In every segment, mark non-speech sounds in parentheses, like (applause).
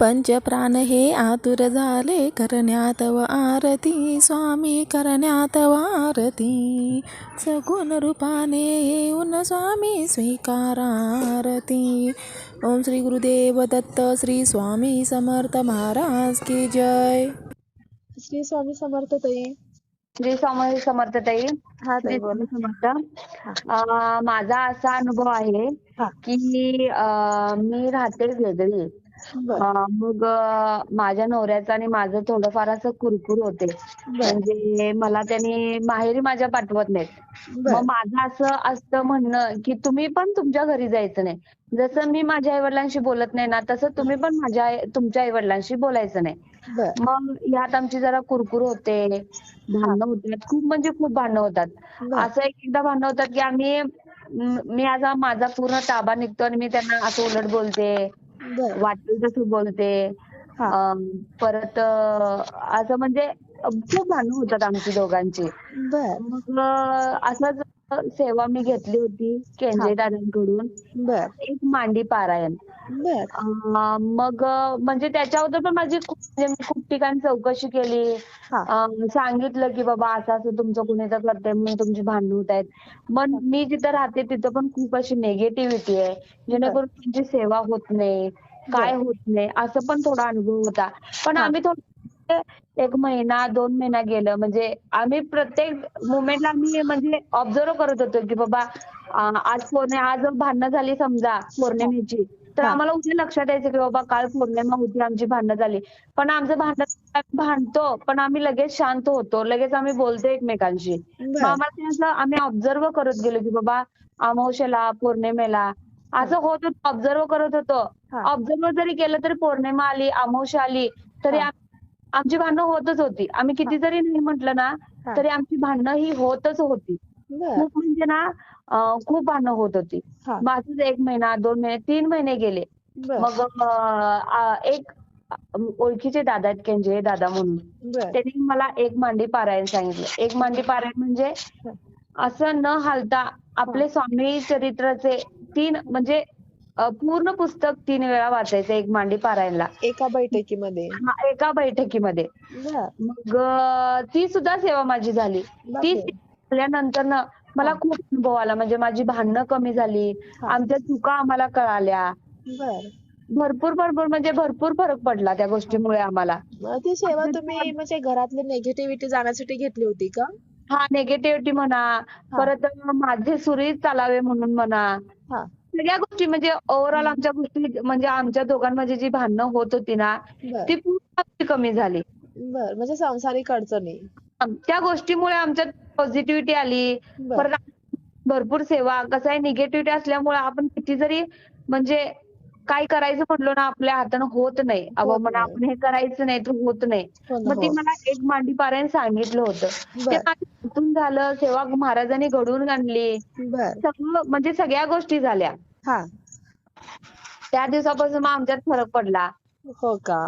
पंचप्राण हे आतुर झाले करण्यात व आरती. स्वामी करण्यात व आरती. सगुण रूपाने येऊन स्वामी स्वीकारा आरती ओम श्री गुरुदेव दत्त श्री स्वामी समर्थ महाराज की जय. श्री स्वामी समर्थ ताई. श्री स्वामी समर्थ ताई. हा श्री स्वामी समर्थ. अं, माझा असा अनुभव आहे. की अं, मी राहते वेगळी मग माझ्या नवऱ्याचं आणि माझं थोडंफार असं कुरकुर होते. म्हणजे मला त्यांनी माहेरी माझ्या पाठवत नाहीत. मग माझं असं असतं म्हणणं की तुम्ही पण तुमच्या घरी जायचं नाही. जसं मी माझ्या आई वडिलांशी बोलत नाही ना तसं तुम्ही पण माझ्या तुमच्या आई वडिलांशी बोलायचं नाही. मग यात आमची जरा कुरकुर होते भांडणं होतात खूप म्हणजे खूप भांडणं होतात. असं एक एकदा भांडणं होतात की आम्ही म- आता माझा पूर्ण ताबा निघतो आणि मी त्यांना असं उलट बोलते. वाटेल तसं बोलते. परत असं म्हणजे खूप भांडणं होतात आमची दोघांची. बर. मग असंच सेवा मी घेतली होती केंद्रे दादांकडून बर. एक मांडी पारायण. बर. अं, मग अं, म्हणजे त्याच्याबद्दल पण माझी खूप म्हणजे मी खूप ठिकाणी चौकशी केली. हा. अं, सांगितलं की बाबा असं असं तुमचं कुणी तर करतंय म्हणून तुमची भांडणं होत आहेत. मग मी जिथं राहते तिथं पण खूप अशी निगेटिव्हिटी आहे. जेणेकरून तुमची सेवा होत नाही काय होत नाही असं पण थोडा अनुभव होता. पण हा. आम्ही थोडं एक महिना दोन महिना गेलं. म्हणजे आम्ही प्रत्येक मुमेंटला आम्ही म्हणजे ऑब्झर्व करत होतो की बाबा अं, आज पौर्णिमा आज भांडणं झाली समजा पौर्णिमेची तर. आम्हाला उद्या लक्षात यायचं की बाबा काल पौर्णिमा होती आमची भांडणं झाली पण आमचं भांडण भांडतो पण आम्ही लगेच शांत होतो लगेच आम्ही बोलतो एकमेकांशी मग आम्हाला असं आम्ही ऑब्झर्व करत गेलो की बाबा अमावस्येला पौर्णिमेला असं होत होतं ऑब्झर्व करत होतो. ऑब्झर्व जरी केलं तरी पौर्णिमा आली अमावस्या आली तरी. आम- आमची भांडणं होतच होती आम्ही किती जरी नाही म्हटलं ना. तरी आमची भांडणं ही होतच होती खूप म्हणजे ना खूप भांडणं होत होती. हा. असंच एक महिना दोन महिने तीन महिने गेले. बर. मग अं, एक ओळखीचे दादा आहेत केंजे दादा म्हणून. बर. त्यांनी मला एक मांडी पारायण सांगितलं. एक मांडी पारायण म्हणजे असं न हालता आपले स्वामी चरित्राचे तीन म्हणजे अं, पूर्ण पुस्तक तीन वेळा वाचायचं एक मांडी पारायणला. एका बैठकीमध्ये. हा, एका बैठकीमध्ये. बर. मग अं, ती सुद्धा सेवा माझी झाली. ती बापरे. झाल्यानंतर ना मला खूप अनुभव आला. म्हणजे माझी भांडणं कमी झाली. आमच्या चुका आम्हाला कळाल्या. बर. भरपूर भरपूर म्हणजे भरपूर फरक पडला त्या गोष्टीमुळे आम्हाला. मग ती सेवा तुम्ही म्हणजे घरातली निगेटिव्हिटी जाण्यासाठी घेतली होती का? हा निगेटिव्हिटी म्हणा. परत माझे सुरळीत चालावे म्हणून म्हणा. हा. सगळ्या गोष्टी म्हणजे ओव्हरऑल आमच्या गोष्टी म्हणजे आमच्या दोघांमध्ये जी भांडणं होत होती ना बर. ती पूर्ण कमी झाली. बर. म्हणजे सांसारिक अडचणी. त्या गोष्टीमुळे आमच्यात पॉझिटिव्हिटी आली. परत भरपूर सेवा कसं आहे निगेटिव्हिटी असल्यामुळे आपण किती जरी म्हणजे काय करायचं म्हटलो ना आपल्या हातानं होत नाही. अबा होत म्हणा. आपण हे करायचं नाही तर होत नाही. हो मग ती हो. मला एक मांडी पारायण सांगितलं होतं. ते हातून झालं सेवा महाराजांनी घडवून आणली. सगळं म्हणजे सगळ्या गोष्टी झाल्या. हा. त्या दिवसापासून मग आमच्यात फरक पडला. हो का?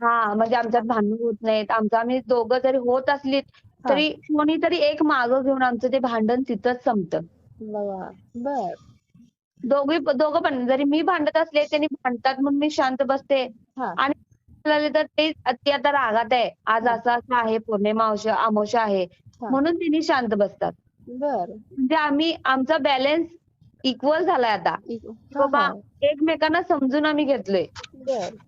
हा म्हणजे आमच्यात भांडण होत नाहीत. आमचं आम्ही दोघं जरी होत असली तरी कोणीतरी एक मागं घेऊन आमचं ते भांडण तिथंच संपतं. बघा बर. दोघी दोघं पण जरी मी भांडत असले त्यांनी भांडतात म्हणून मी शांत बसते. हा. आणि तर ते ते आता रागात आहे. आज असं असं आहे पौर्णिमा अमावस्या अमावस्या आहे. हा. म्हणून त्यांनी शांत बसतात. बर. म्हणजे आम्ही आमचा बॅलन्स इक्वल झालाय आता. हा, बाबा हा. एकमेकांना समजून आम्ही घेतलोय. बर.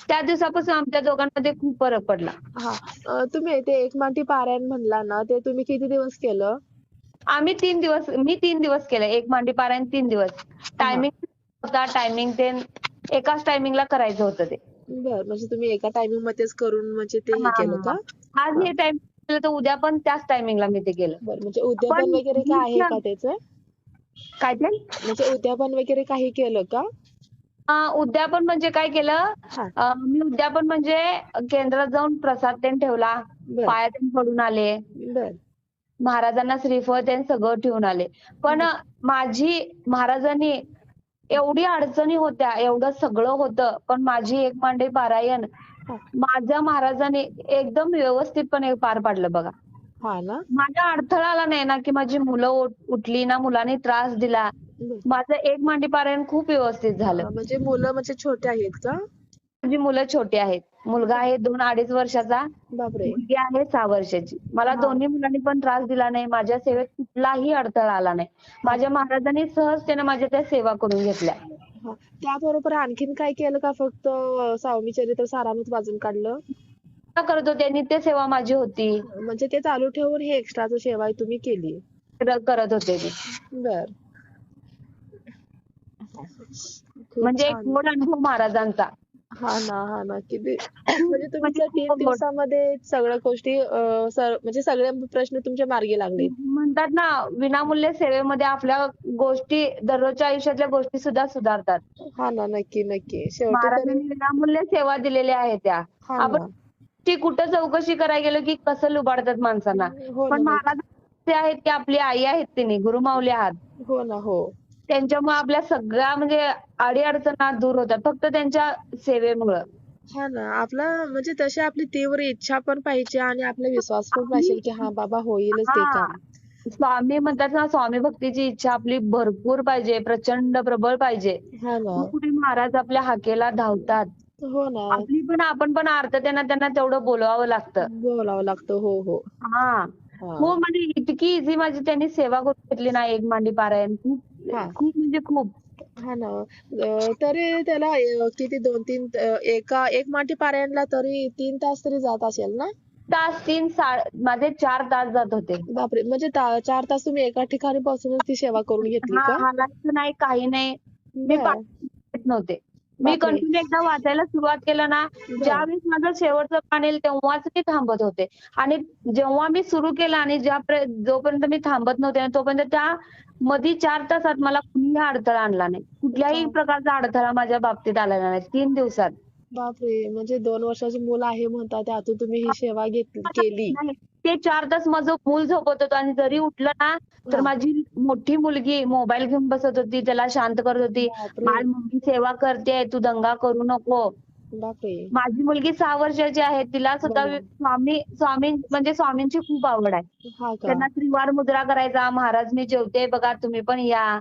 त्या दिवसापासून आमच्या दोघांमध्ये खूप फरक पडला. हा अं, तुम्ही ते एक मांडी पारायण म्हणला ना ते तुम्ही किती दिवस केलं? आम्ही तीन दिवस मी तीन दिवस केलं एक मांडी पारायण तीन दिवस. टायमिंग होता टायमिंग ते एकाच टायमिंगला करायचं होतं ते. बर म्हणजे तुम्ही एका टायमिंग मध्येच करून म्हणजे ते हे केलं का? आज हे टाइम केलं तर उद्या पण त्याच टायमिंगला मी ते केलं. बर म्हणजे उद्यापन पण वगैरे काय आहे का त्याचं? काय ते? म्हणजे उद्यापन वगैरे काही केलं का? उद्यापन म्हणजे काय केलं? हा. अं, मी उद्यापन म्हणजे केंद्रात जाऊन प्रसाद तेन ठेवला. बर. पाया तेन पडून आले. बर. महाराजांना श्रीफळ तेन सगळं ठेवून आले. पण माझी महाराजांनी एवढी अडचणी होत्या एवढं सगळं होतं पण माझी एक मांडे पारायण हा. माझ्या महाराजांनी एकदम व्यवस्थितपणे पार पाडलं बघा. हा ना. माझा अडथळा आला नाही ना की माझी मुलं उठ- उठली ना मुलांनी त्रास दिला. माझं एक मांडी पारायण खूप व्यवस्थित झालं. म्हणजे मुलं म्हणजे छोटे आहेत का? माझी मुलं छोटी आहेत. मुलगा आहे दोन अडीच वर्षाचा बापरे. मुलगी आहे सहा वर्षाची. मला हा. दोन्ही मुलांनी पण त्रास दिला नाही. माझ्या सेवेत कुठलाही अडथळा आला नाही. माझ्या महाराजांनी सहजतेने माझ्या त्या सेवा करून घेतल्या. हा. त्याबरोबर आणखीन काय केलं का फक्त अं, स्वामी चरित्र सारामृत वाचून काढलं? काय करत. होते नित्य सेवा माझी होती. म्हणजे ते चालू ठेवून हे एक्स्ट्राचं सेवा तुम्ही केली. कर- करत होते मी. बर. म्हणजे एक. गोड अनुभव महाराजांचा. हा ना हा ना. किती (coughs) म्हणजे तुमच्या तीन खूप गोड. दिवसामध्ये सगळ्या गोष्टी म्हणजे सगळे प्रश्न तुमच्या मार्गी लागले. म्हणतात ना विनामूल्य सेवेमध्ये आपल्या गोष्टी दररोजच्या आयुष्यातल्या गोष्टी सुद्धा सुधारतात. हा ना नक्की नक्की. महाराजांनी विनामूल्य सेवा दिलेल्या आहेत त्या. हा आपण ती कुठं चौकशी करायला गेलो की कसं लुबाडतात माणसांना. हो पण ना. महाराज ते आहेत की आपली आई आहेत तिने गुरुमाऊली आहात. हो ना हो. त्यांच्यामुळे आपल्या सगळ्या म्हणजे अडीअडचणा दूर होतात. फक्त त्यांच्या सेवेमुळं. हा ना. आपला म्हणजे तशी आपली तीव्र इच्छा पण पाहिजे आणि आपला विश्वास पण पाहिजे की हा बाबा होईलच ते हा. काम. स्वामी म्हणतात ना स्वामी भक्तीची इच्छा आपली भरपूर पाहिजे प्रचंड प्रबळ पाहिजे. हा ना. मग कुठे महाराज आपल्या हाकेला धावतात? हो ना. आपली पण आपण पण अर्थ त्यांना त्यांना तेवढं बोलवावं लागतं. बोलावं लागतं. हो हो. हा. हा. खूप म्हणजे इतकी इझी माझी त्यांनी सेवा करून घेतली ना एक मांडी पारायण. खूप हा. खूप म्हणजे खूप. हा ना. अं, तरी त्याला अं, किती दोन तीन अं, एका एक माटी पारायणला तरी तीन तास तरी जात असेल ना? तास तीन सा माझे चार तास जात होते. बापरे. म्हणजे ता- चार तास तुम्ही एका ठिकाणी बसूनच ती सेवा करून घेतली हा का? हालायचं नाही काही नाही. मी नव्हते. मी. कंटिन्यू एकदा वाचायला सुरुवात केलं ना ज्यावेळेस माझं शेवटचं पान येईल तेव्हाच मी थांबत होते. आणि जेव्हा मी सुरू केलं आणि ज्या प्र- जोपर्यंत मी थांबत नव्हते तोपर्यंत त्या मध्ये चार तासात मला कुणीही अडथळा आणला नाही. कुठल्याही. प्रकारचा अडथळा माझ्या बाबतीत आलेला नाही. तीन दिवसात. बापरे. म्हणजे दोन वर्षाची मुलं आहे म्हणता त्यातून तुम्ही ही सेवा घेतली केली. ते चार तास माझं मूल झोपत होतं आणि जरी उठलं ना तर. माझी मोठी मुलगी मोबाईल घेऊन बसत होती त्याला शांत करत होती. माझी मम्मी सेवा करते तू दंगा करू नको. माझी मुलगी सहा वर्षाची आहे तिला सुद्धा. स्वामी स्वामी म्हणजे स्वामींची खूप आवड आहे. त्यांना त्रिवार मुद्रा करायचा महाराज मी जेवते बघा तुम्ही पण या.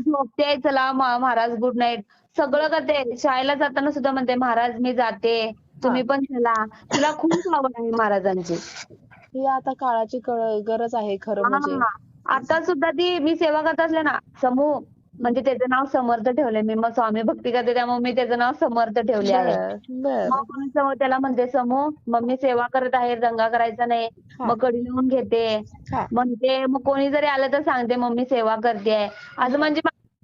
झोपते चला महाराज गुड नाईट सगळं करते. शाळेला जाताना सुद्धा म्हणते महाराज मी जाते तुम्ही पण चला. तिला खूप आवड आहे महाराजांची. ही आता काळाची कळ- गरज आहे खरं म्हणजे. हा. आता सुद्धा ती मी सेवा करत असले ना समूह म्हणजे त्याचं नाव समर्थ ठेवलंय. मी मग स्वामी भक्ती करते त्यामुळे मी त्याचं नाव समर्थ ठेवले आहे. मग त्याला म्हणते समूह मग मी सेवा करत आहे दंगा करायचा नाही. हा. मग कडी लावून घेते. हा. म्हणते मग कोणी जरी आलं तर सांगते मम्मी सेवा करते. असं म्हणजे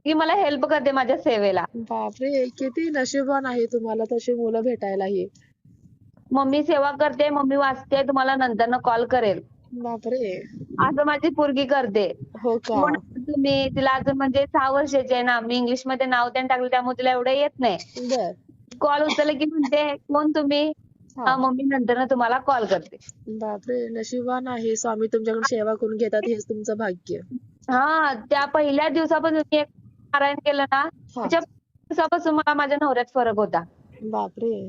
की मला हेल्प करते माझ्या सेवेला. बापरे किती नशीबवान आहे तुम्हाला तशी मुलं भेटायलाही मम्मी सेवा करते मम्मी वाचते तुम्हाला नंतर कॉल करेल. बापरे. असं माझी पोरगी करते. हो का? तुम्ही? तिला अजून म्हणजे सहा वर्षाची आहे ना मी इंग्लिशमध्ये नाव त्याने टाकलं त्यामुळे तिला एवढं येत नाही. कॉल उचलला की म्हणते कोण तुम्ही? मम्मी नंतर तुम्हाला कॉल करते. बापरे नशीबवान आहे. स्वामी तुमच्याकडे सेवा करून घेतात हेच तुमचं भाग्य. हा त्या पहिल्या दिवसापासून मी एक पारायण केलं ना. त्याच्या दिवसापासून मला माझ्या नवऱ्यात फरक होता. बापरे.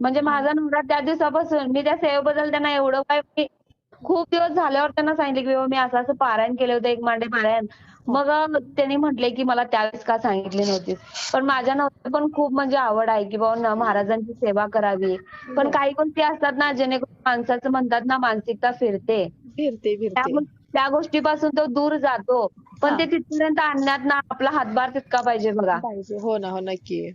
म्हणजे माझा नवरा त्या दिवसापासून मी त्या सेवेबद्दल त्यांना एवढं काय मी खूप दिवस झाल्यावर त्यांना सांगितले की बाबा मी असं असं पारायण केलं होतं एक मांडे पारायण. मग अं, त्यांनी म्हटले की मला त्यावेळेस का सांगितली नव्हतीस पण माझ्या नवऱ्याला पण खूप म्हणजे आवड आहे की बाबा न- महाराजांची सेवा करावी. पण हो. काही गोष्टी असतात ना जेणेकरून माणसाचं म्हणतात ना मानसिकता फिरते. फिरते त्या फिरते. गो- त्या गोष्टीपासून तो दूर जातो. पण हा. ते तिथपर्यंत आणण्यात ना आपला हातभार तितका पाहिजे बघा. पाहिजे. हो ना हो नक्की.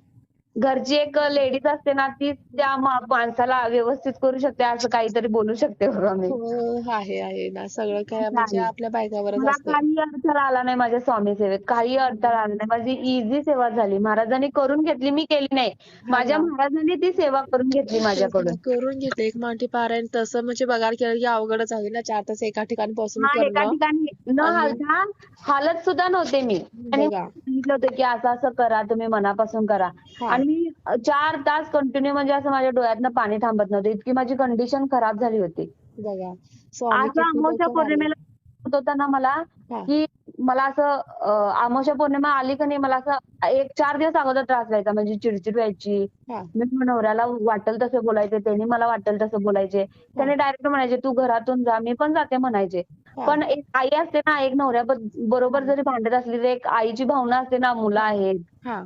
घरची एक लेडीज असते ना ती त्या मा- माणसाला व्यवस्थित करू शकते असं काहीतरी बोलू शकते बघा मी. हो आहे आहे ना. सगळं काय म्हणजे. आपल्या बायकावरच मला असतं. काही अडथळा आला नाही माझ्या स्वामी सेवेत. काही अडथळा आला नाही. माझी इझी सेवा झाली. महाराजांनी करून घेतली मी केली नाही. माझ्या ना. महाराजांनी ती सेवा करून घेतली माझ्याकडून. करून घेतलं. एक मांठी पारायण तसं म्हणजे बघायला केलं की अवघडच आहे ना. चार तास एका ठिकाणी बसून हा एका करणं ठिकाणी न आणि- हालता हालत सुद्धा नव्हते मी. बघा. सांगितलं होतं की असं असं करा तुम्ही मनापासून करा. हा. आणि मी चार तास कंटिन्यू म्हणजे असं माझ्या डोळ्यातनं पाणी थांबत नव्हतं. इतकी माझी कंडिशन खराब झाली होती. बघा स्वामी असं अमावस्या. पौर्णिमेला होत होता ना मला हा. की मला असं अं, अमावस्या पौर्णिमा आली का नाही मला असं एक चार दिवस अगोदर त्रास व्हायचा. म्हणजे चिडचिड व्हायची. हा. मी मग नवऱ्याला वाटेल तसं बोलायचे त्यांनी मला वाटेल तसं बोलायचे. त्याने डायरेक्ट म्हणायचे तू घरातून जा मी पण जाते म्हणायचे. हा. पण एक आई असते ना एक नवऱ्या बरोबर जरी भांडत असली तरी एक आईची भावना असते ना मुलं आहेत. हा.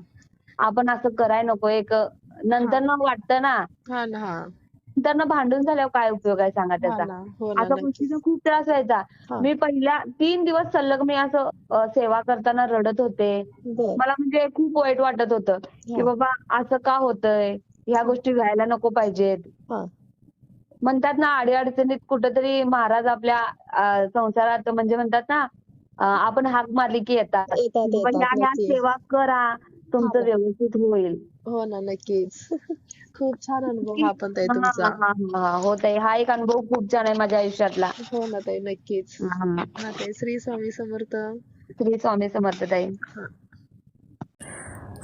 आपण असं कराय नको एक नंतर ना वाटतं ना. हा ना हा. नंतर ना भांडून झाल्यावर काय उपयोग आहे सांगा हा त्याचा ना हो ना नक्की. गोष्टीचा खूप त्रास व्हायचा. हा. मी पहिल्या तीन दिवस सलग मी असं अ, सेवा करताना रडत होते. बर. मला म्हणजे खूप वाईट वाटत होतं की. बाबा असं का होतंय? ह्या गोष्टी व्हायला नको पाहिजेत. हा. म्हणतात ना अडीअडचणीत कुठेतरी महाराज आपल्या अ, संसारात म्हणजे म्हणतात ना अ, आपण हाक मारली की येतात. येतात बाबा ह्या येतात ह्या नक्की सेवा करा. तुमचं. व्यवस्थित होईल. हो ना नक्कीच. (laughs) खूप छान अनुभव हा पण ताई तुमचा. हा, हा, हा. हो. ताई हा एक अनुभव खूप छान आहे माझ्या आयुष्यातला. हो ना ताई नक्कीच. हा. हा ताई श्री स्वामी समर्थ. श्री स्वामी समर्थ ताई.